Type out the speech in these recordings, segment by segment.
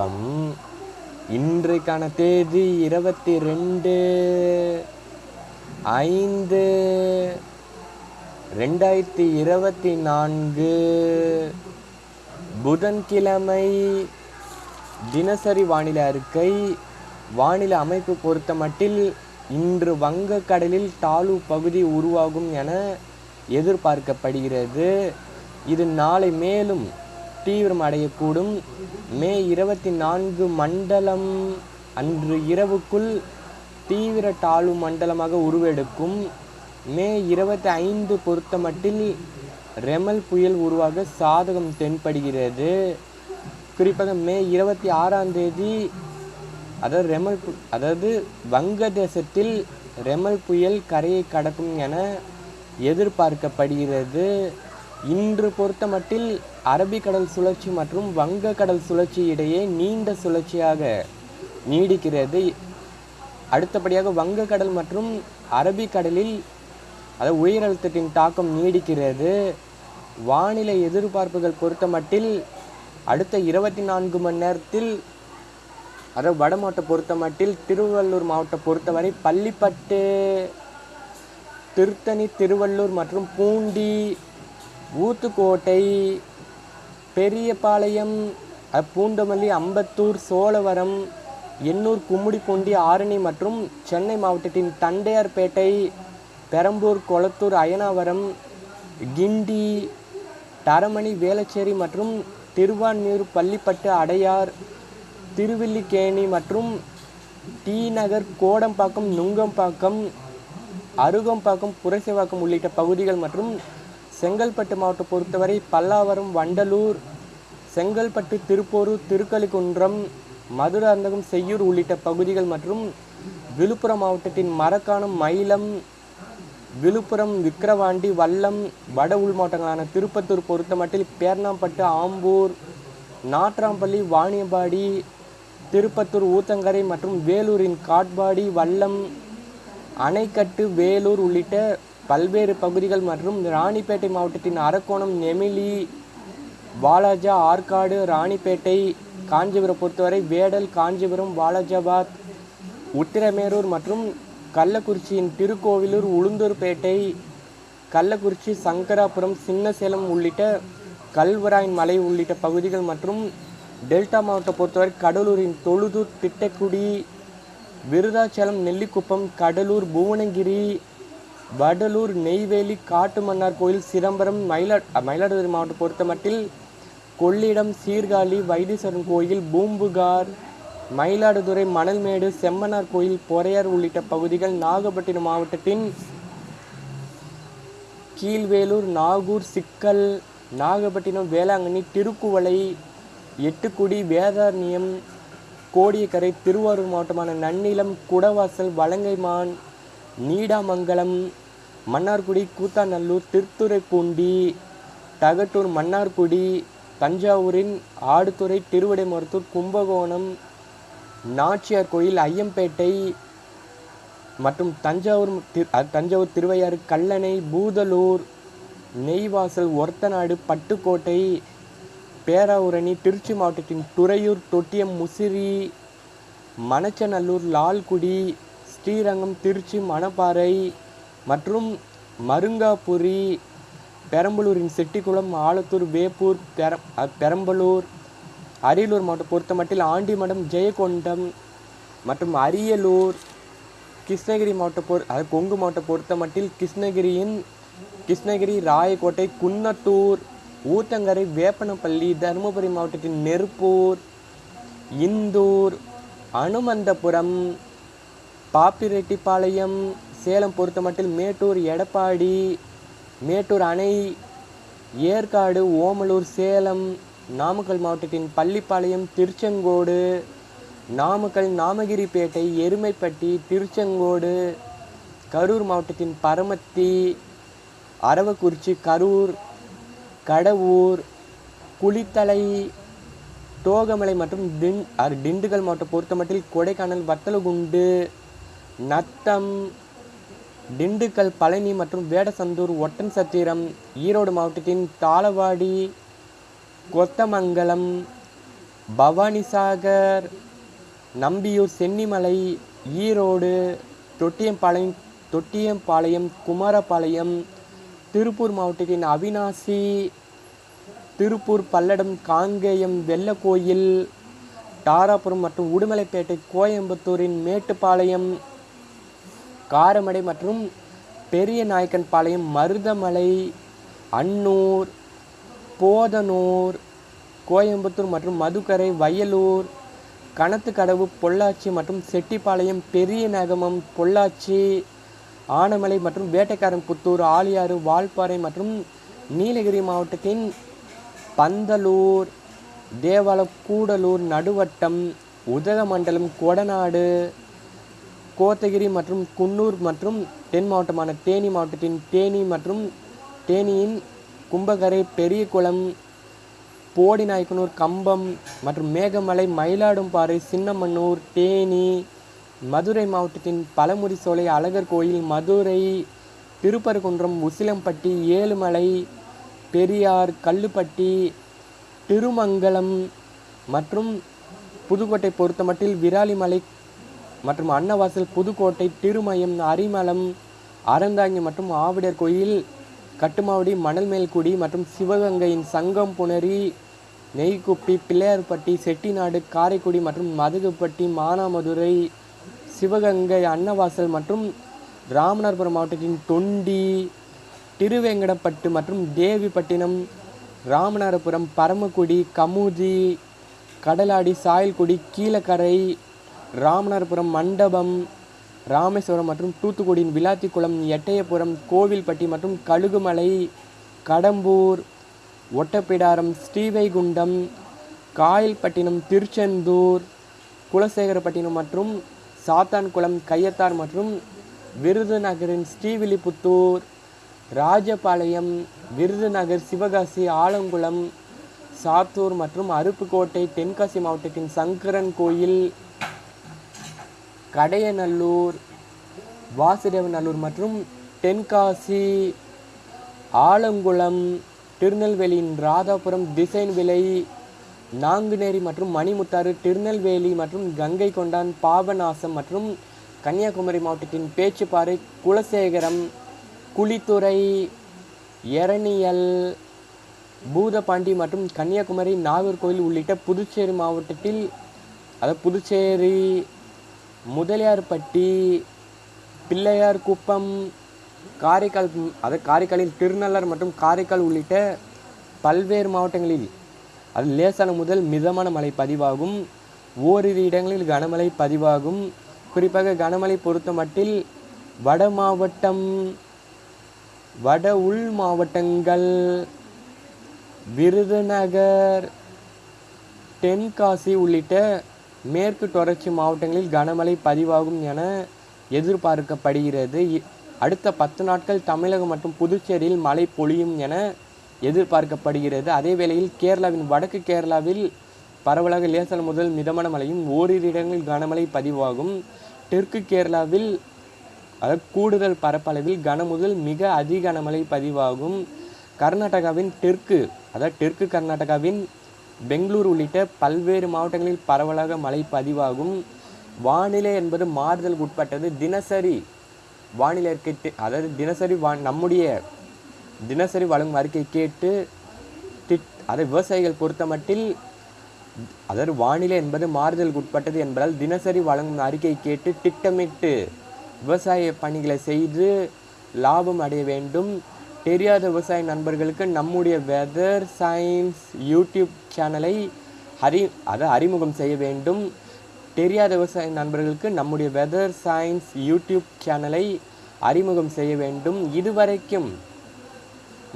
வணக்கம். இன்றைக்கான தேதி இருபத்தி ரெண்டு ஐந்து ரெண்டாயிரத்தி இருபத்தி நான்கு. புதன்கிழமை தினசரி வானிலை அறிக்கை. வானிலை அமைப்பு பொறுத்த மட்டில் இன்று வங்கக்கடலில் தாழ்வு பகுதி உருவாகும் என எதிர்பார்க்கப்படுகிறது. இது நாளை மேலும் தீவிரம் அடையக்கூடும் மே இருபத்தி நான்கு மண்டலம் அன்று இரவுக்குள் தீவிர தாழ்வு மண்டலமாக உருவெடுக்கும். மே இருபத்தி ஐந்து பொருத்தமட்டில் ரெமல் புயல் உருவாக சாதகம் தென்படுகிறது. குறிப்பாக மே இருபத்தி ஆறாம் தேதி அதாவது ரெமல் பு- அதாவது வங்கதேசத்தில் ரெமல் புயல் கரையை கடக்கும் என எதிர்பார்க்கப்படுகிறது. இன்று பொறுத்தமட்டில் அரபிக்கடல் சுழற்சி மற்றும் வங்கக்கடல் சுழற்சி இடையே நீண்ட சுழற்சியாக நீடிக்கிறது. அடுத்தபடியாக வங்கக்கடல் மற்றும் அரபிக்கடலில் அதாவது உயரழுத்தத்தின் தாக்கம் நீடிக்கிறது. வானிலை எதிர்பார்ப்புகள் பொறுத்தமட்டில் அடுத்த இருபத்தி நான்கு மணி நேரத்தில் அதாவது வட மாவட்டம் பொறுத்த மட்டில் திருவள்ளூர் மாவட்டம் பொறுத்தவரை பள்ளிப்பட்டு திருத்தணி திருவள்ளூர் மற்றும் பூண்டி ஊத்துக்கோட்டை பெரியபாளையம் பூந்தமல்லி அம்பத்தூர் சோழவரம் எண்ணூர் கும்மிடிப்பூண்டி ஆரணி மற்றும் சென்னை மாவட்டத்தின் தண்டையார்பேட்டை பெரம்பூர் கொளத்தூர் அயனாவரம் கிண்டி தரமணி வேளச்சேரி மற்றும் திருவான்மியூர் பள்ளிப்பட்டு அடையார் திருவில்லிக்கேணி மற்றும் டி நகர் கோடம்பாக்கம் நுங்கம்பாக்கம் அருகம்பாக்கம் புரசைவாக்கம் உள்ளிட்ட பகுதிகள் மற்றும் செங்கல்பட்டு மாவட்டம் பொறுத்தவரை பல்லாவரம் வண்டலூர் செங்கல்பட்டு திருப்போரூர் திருக்கலிக்குன்றம் மதுராந்தகம் செய்யூர் உள்ளிட்ட பகுதிகள் மற்றும் விழுப்புரம் மாவட்டத்தின் மரக்காணம் மயிலம் விழுப்புரம் விக்கிரவாண்டி வல்லம் வட உள் மாவட்டங்களான திருப்பத்தூர் பொறுத்தமட்டில் பேர்ணாம்பட்டு ஆம்பூர் நாட்ராம்பள்ளி வாணியம்பாடி திருப்பத்தூர் ஊத்தங்கரை மற்றும் வேலூரின் காட்பாடி வல்லம் அணைக்கட்டு வேலூர் உள்ளிட்ட பல்வேறு பகுதிகள் மற்றும் ராணிப்பேட்டை மாவட்டத்தின் அரக்கோணம் நெமிலி வாலாஜா ஆற்காடு ராணிப்பேட்டை காஞ்சிபுரம் பொறுத்தவரை வேடல் காஞ்சிபுரம் வாலாஜாபாத் உத்திரமேரூர் மற்றும் கள்ளக்குறிச்சியின் திருக்கோவிலூர் உளுந்தூர்பேட்டை கள்ளக்குறிச்சி சங்கராபுரம் சின்னசேலம் உள்ளிட்ட கல்வராயன் மலை உள்ளிட்ட பகுதிகள் மற்றும் டெல்டா மாவட்டம் பொறுத்தவரை கடலூரின் தொழுதூர் திட்டக்குடி விருதாச்சலம் நெல்லிக்குப்பம் கடலூர் புவனகிரி வடலூர் நெய்வேலி காட்டுமன்னார் கோயில் சிதம்பரம் மயிலா மயிலாடுதுறை மாவட்டம் பொறுத்தமட்டில் கொள்ளிடம் சீர்காழி வைத்தீஸ்வரன் கோயில் பூம்புகார் மயிலாடுதுறை மணல்மேடு செம்மனார் கோயில் பொறையார் உள்ளிட்ட பகுதிகள் நாகப்பட்டினம் மாவட்டத்தின் கீழ்வேலூர் நாகூர் சிக்கல் நாகப்பட்டினம் வேளாங்கண்ணி திருக்குவளை எட்டுக்குடி வேதாரண்யம் கோடியக்கரை திருவாரூர் மாவட்டமான நன்னிலம் குடவாசல் வலங்கைமான் நீடாமங்கலம் மன்னார்குடி கூத்தாநல்லூர் திருத்துறைப்பூண்டி தகட்டூர் மன்னார்குடி தஞ்சாவூரின் ஆடுதுறை திருவிடைமருத்தூர் கும்பகோணம் நாச்சியார் கோயில் ஐயம்பேட்டை மற்றும் தஞ்சாவூர் தஞ்சாவூர் திருவையாறு கல்லணை பூதலூர் நெய்வாசல் ஒர்த்தநாடு பட்டுக்கோட்டை பேராவூரணி திருச்சி மாவட்டத்தின் துறையூர் தொட்டியம் முசிறி மணச்சநல்லூர் லால்குடி ஸ்ரீரங்கம் திருச்சி மணப்பாறை மற்றும் மருங்காபுரி பெரம்பலூரின் செட்டிக்குளம் ஆலத்தூர் வேப்பூர் பெர பெரம்பலூர் அரியலூர் மாவட்டம் பொறுத்தமட்டில் ஆண்டிமடம் ஜெயகொண்டம் மற்றும் அரியலூர் கிருஷ்ணகிரி மாவட்ட பொறு அது கொங்கு மாவட்டம் பொறுத்த மட்டில் கிருஷ்ணகிரியின் கிருஷ்ணகிரி ராயக்கோட்டை குன்னத்தூர் ஊத்தங்கரை வேப்பனப்பள்ளி தருமபுரி மாவட்டத்தின் நெருப்பூர் இந்தூர் அனுமந்தபுரம் பாப்பிரெட்டிப்பாளையம் சேலம் பொறுத்தமட்டில் மேட்டூர் எடப்பாடி மேட்டூர் அணை ஏற்காடு ஓமலூர் சேலம் நாமக்கல் மாவட்டத்தின் பள்ளிப்பாளையம் திருச்செங்கோடு நாமக்கல் நாமகிரிப்பேட்டை எருமைப்பட்டி திருச்செங்கோடு கரூர் மாவட்டத்தின் பரமத்தி அரவக்குறிச்சி கரூர் கடவூர் குளித்தலை தோகமலை மற்றும் திண் அது திண்டுக்கல் மாவட்டம் பொறுத்தமட்டில் கொடைக்கானல் வத்தலகுண்டு நத்தம் திண்டுக்கல் பழனி மற்றும் வேடசந்தூர் ஒட்டன் சத்திரம் ஈரோடு மாவட்டத்தின் தாளவாடி கொத்தமங்கலம் பவானிசாகர் நம்பியூர் சென்னிமலை ஈரோடு தொட்டியம்பாளையம் தொட்டியம்பாளையம் குமாரபாளையம் திருப்பூர் மாவட்டத்தின் அவினாசி திருப்பூர் பல்லடம் காங்கேயம் வெள்ளக்கோயில் தாராபுரம் மற்றும் உடுமலைப்பேட்டை கோயம்புத்தூரின் மேட்டுப்பாளையம் காரமடை மற்றும் பெரிய நாயக்கன்பாளையம் மருதமலை அன்னூர் போதனூர் கோயம்புத்தூர் மற்றும் மதுக்கரை வயலூர் கணத்துக்கடவு பொள்ளாச்சி மற்றும் செட்டிப்பாளையம் பெரிய நகமம் பொள்ளாச்சி ஆனமலை மற்றும் வேட்டைக்காரன் புத்தூர் ஆலியாறு வால்பாறை மற்றும் நீலகிரி மாவட்டத்தின் பந்தலூர் தேவாலக்கூடலூர் நடுவட்டம் உதகமண்டலம் கொடநாடு கோத்தகிரி மற்றும் குன்னூர் மற்றும் தென் மாவட்டமான தேனி மாவட்டத்தின் தேனி மற்றும் தேனியின் கும்பகரை பெரியகுளம் போடிநாயக்கனூர் கம்பம் மற்றும் மேகமலை மயிலாடும்பாறை சின்னமன்னூர் தேனி மதுரை மாவட்டத்தின் பழமுடி சோலை அழகர் கோயில் மதுரை திருப்பரங்குன்றம் உசிலம்பட்டி ஏழுமலை பெரியார் கல்லுப்பட்டி திருமங்கலம் மற்றும் புதுக்கோட்டை பொறுத்தமட்டில் விராலிமலை மற்றும் அன்னவாசல் புதுக்கோட்டை திருமயம் அரிமலம் அறந்தாங்கி மற்றும் ஆவிடர் கோயில் கட்டுமாவடி மணல்மேல்குடி மற்றும் சிவகங்கையின் சங்கம் புணரி நெய்க்குப்பி பிள்ளையார்பட்டி செட்டிநாடு காரைக்குடி மற்றும் மதுகுப்பட்டி மானாமதுரை சிவகங்கை அன்னவாசல் மற்றும் ராமநாதபுரம் மாவட்டத்தின் தொண்டி திருவேங்கடப்பட்டு மற்றும் தேவிப்பட்டினம் ராமநாதபுரம் பரமக்குடி கமுதி கடலாடி சாயல்குடி கீழக்கரை ராமநாதபுரம் மண்டபம் ராமேஸ்வரம் மற்றும் தூத்துக்குடியின் விளாத்திக்குளம் எட்டயபுரம் கோவில்பட்டி மற்றும் கழுகுமலை கடம்பூர் ஒட்டப்பிடாரம் ஸ்ரீவைகுண்டம் காயல்பட்டினம் திருச்செந்தூர் குலசேகரப்பட்டினம் மற்றும் சாத்தான்குளம் கையத்தார் மற்றும் விருதுநகரின் ஸ்ரீவில்லிபுத்தூர் ராஜபாளையம் விருதுநகர் சிவகாசி ஆலங்குளம் சாத்தூர் மற்றும் அருப்புக்கோட்டை தென்காசி மாவட்டத்தின் சங்கரன் கோயில் கடையநல்லூர் வாசுதேவநல்லூர் மற்றும் தென்காசி ஆலங்குளம் திருநெல்வேலியின் ராதாபுரம் திசைன் விலை நாங்குநேரி மற்றும் மணிமுத்தாறு திருநெல்வேலி மற்றும் கங்கை கொண்டான் பாபநாசம் மற்றும் கன்னியாகுமரி மாவட்டத்தின் பேச்சுப்பாறை குலசேகரம் குளித்துறை எரணியல் பூதபாண்டி மற்றும் கன்னியாகுமரி நாகர்கோவில் உள்ளிட்ட புதுச்சேரி மாவட்டத்தில் அதாவது புதுச்சேரி முதலியார்பட்டி பிள்ளையார் குப்பம் காரைக்கால் அது காரைக்காலில் திருநள்ளார் மற்றும் காரைக்கால் உள்ளிட்ட பல்வேறு மாவட்டங்களில் அது லேசான முதல் மிதமான மழை பதிவாகும். ஓரிரு இடங்களில் கனமழை பதிவாகும். குறிப்பாக கனமழை பொறுத்த மட்டில் வட மாவட்டம் வட உள் மாவட்டங்கள் விருதுநகர் தென்காசி உள்ளிட்ட மேற்கு தொடர்ச்சி மாவட்டங்களில் கனமழை பதிவாகும் என எதிர்பார்க்கப்படுகிறது. இ- அடுத்த பத்து நாட்கள் தமிழகம் மற்றும் புதுச்சேரியில் மழை பொழியும் என எதிர்பார்க்கப்படுகிறது. அதே வேளையில் கேரளாவின் வடக்கு கேரளாவில் பரவலாக லேசல் முதல் மிதமான மழையும் ஓரிரு இடங்களில் கனமழை பதிவாகும். தெற்கு கேரளாவில் அதாவது கூடுதல் பரப்பளவில் கன முதல் மிக அதிக கனமழை பதிவாகும். கர்நாடகாவின் தெற்கு அதாவது தெற்கு கர்நாடகாவின் பெங்களூர் உள்ளிட்ட பல்வேறு மாவட்டங்களில் பரவலாக மழை பதிவாகும். வானிலை என்பது மாறுதலுக்கு உட்பட்டது. தினசரி வானிலை அறிக்கை அதாவது தினசரி வா நம்முடைய தினசரி வழங்கும் அறிக்கை கேட்டு திட் அதை விவசாயிகள் பொறுத்த மட்டில் அதாவது வானிலை என்பது மாறுதலுக்கு உட்பட்டது என்பதால் தினசரி வழங்கும் அறிக்கை கேட்டு திட்டமிட்டு விவசாய பணிகளை செய்து லாபம் அடைய வேண்டும். தெரியாத விவசாய நண்பர்களுக்கு நம்முடைய வெதர் சயின்ஸ் யூடியூப் சேனலை அறி அதை அறிமுகம் செய்ய வேண்டும். தெரியாத விவசாய நண்பர்களுக்கு நம்முடைய வெதர் சயின்ஸ் யூடியூப் சேனலை அறிமுகம் செய்ய வேண்டும். இதுவரைக்கும்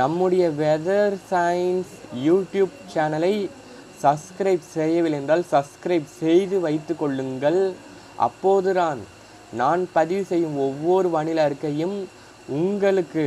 நம்முடைய வெதர் சயின்ஸ் யூடியூப் சேனலை சப்ஸ்கிரைப் செய்யவில்லை என்றால் சப்ஸ்கிரைப் செய்து வைத்து கொள்ளுங்கள். அப்போதுதான் நான் பதிவு செய்யும் ஒவ்வொரு வானிலை அறிக்கையும் உங்களுக்கு